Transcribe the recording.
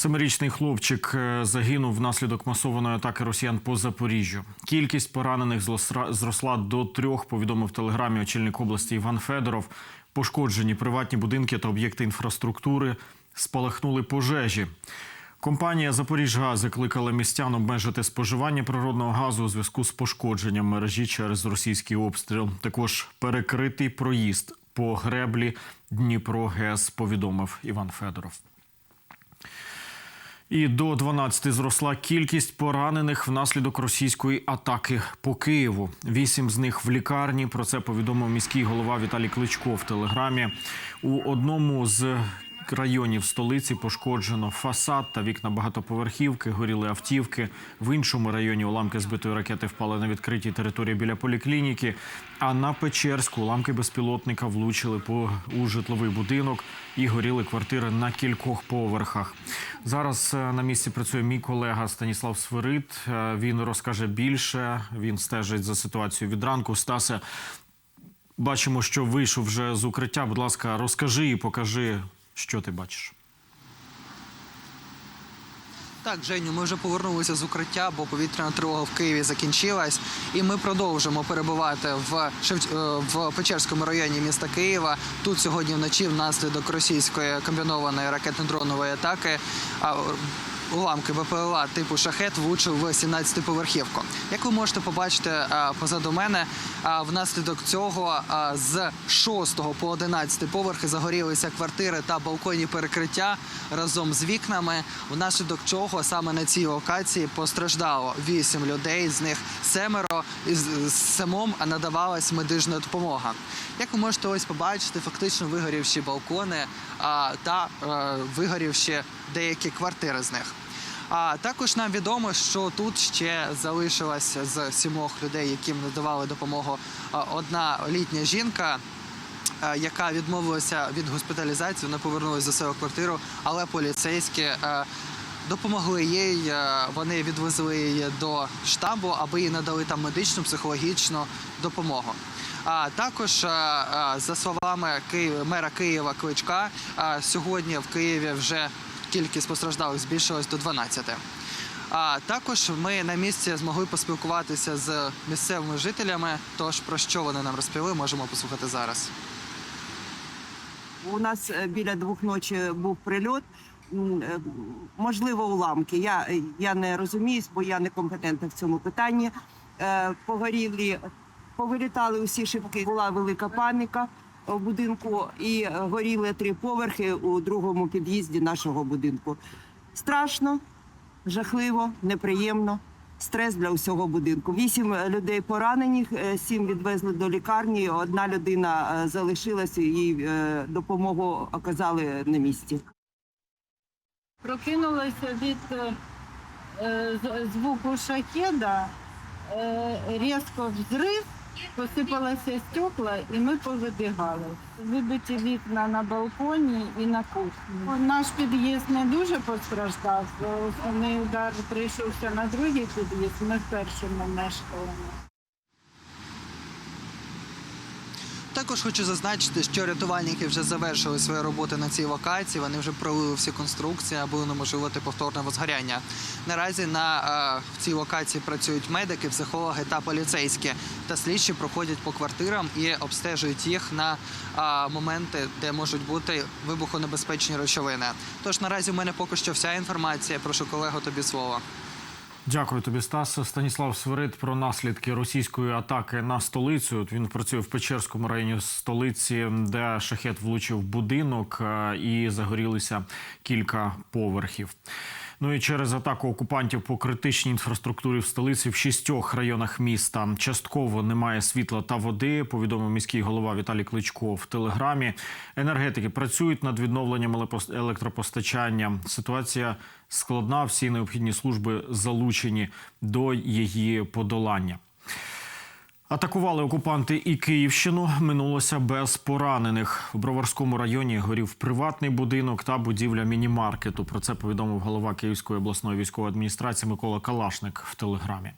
Семирічний хлопчик е, загинув внаслідок масованої атаки росіян по Запоріжжю. Кількість поранених зросла- до трьох. Повідомив телеграмі очільник області Іван Федоров. Пошкоджені приватні будинки та об'єкти інфраструктури спалахнули пожежі. Компанія «Запоріжгаз» закликала містян обмежити споживання природного газу у зв'язку з пошкодженням мережі через російський обстріл. Також перекритий проїзд по греблі Дніпро ГЕС, повідомив Іван Федоров. І до 12 зросла кількість поранених внаслідок російської атаки по Києву. Вісім з них в лікарні. Про це повідомив міський голова Віталій Кличко в телеграмі. У одному з районів столиці пошкоджено фасад та вікна багатоповерхівки, горіли автівки. В іншому районі уламки збитої ракети впали на відкритій території біля поліклініки. А на Печерську уламки безпілотника влучили по у житловий будинок і горіли квартири на кількох поверхах. Зараз е, на місці працює мій колега Станіслав Свирид. Е, Він розкаже більше. Він стежить за ситуацією від ранку. Стасе, бачимо, що вийшов вже з укриття. Будь ласка, розкажи і покажи, що ти бачиш. Так, Женю, ми вже повернулися з укриття, бо повітряна тривога в Києві закінчилась, і ми продовжимо перебувати в е, в Печерському районі міста Києва. Тут сьогодні вночі внаслідок російської комбінованої ракетно-дронової атаки. Уламки БПЛА типу шахет влучив в 17-поверхівку. Як ви можете побачити позаду мене, а, внаслідок цього з 6 по 11 поверхи загорілися квартири та балконні перекриття разом з вікнами. Внаслідок чого саме на цій локації постраждало 8 людей, з них семеро і семом надавалась медична допомога. Як ви можете ось побачити, фактично вигорівші балкони та е, вигорівші деякі квартири з них. А також нам відомо, що тут ще залишилася з сімох людей, яким надавали допомогу одна літня жінка. Яка відмовилася від госпіталізації, вона повернулася до себе квартиру, але поліцейські допомогли їй. Вони відвезли її до штабу, аби їй надали там медичну психологічну допомогу. А також, за словами мера Києва Кличка, сьогодні в Києві вже кількість постраждалих збільшилась до 12. А також ми на місці змогли поспілкуватися з місцевими жителями. Тож про що вони нам розповіли, можемо послухати зараз. У нас е, біля двох ночі був прильот. Е, Можливо, уламки. Я, я не розуміюсь, бо я не компетентна в цьому питанні. Е, Погоріли, повилітали усі шибки. Була велика паніка в будинку і е, горіли три поверхи у другому під'їзді нашого будинку. Страшно, жахливо, неприємно. Стрес для усього будинку. Вісім е, людей поранені, е, сім відвезли до лікарні. Одна людина е, залишилася, е, допомогу оказали на місці. Прокинулася від е, е, звуку шахеда, е, різко взрив, посипалося стекла і ми повибігали. Вибиті вікна на балконі і на кухні. Наш під'їзд не дуже постраждав. Основний удар прийшовся на другий під'їзд, ми в першому мешкали. Також хочу зазначити, що рятувальники вже завершили свою роботу на цій локації. Вони вже провели всі конструкції, аби унеможливити повторне возгоряння. Наразі на е, в цій локації працюють медики, психологи та поліцейські. Та слідчі проходять по квартирам і обстежують їх на е, моменти, де можуть бути вибухонебезпечні речовини. Тож наразі у мене поки що вся інформація. Прошу колегу тобі слово. Дякую тобі, Стас. Станіслав Свирид про наслідки російської атаки на столицю. От Він працює в Печерському районі столиці, де шахет влучив будинок е, і загорілися кілька поверхів. Ну і через атаку окупантів по критичній інфраструктурі в столиці в шістьох районах міста частково немає світла та води. Повідомив міський голова Віталій Кличко в телеграмі. Енергетики працюють над відновленням електропостачання. Ситуація складна. Всі необхідні служби залучені до її подолання. Атакували окупанти і Київщину. Минулося без поранених. В Броварському районі горів приватний будинок та будівля міні-маркету. Про це повідомив голова Київської обласної військової адміністрації Микола Калашник в телеграмі.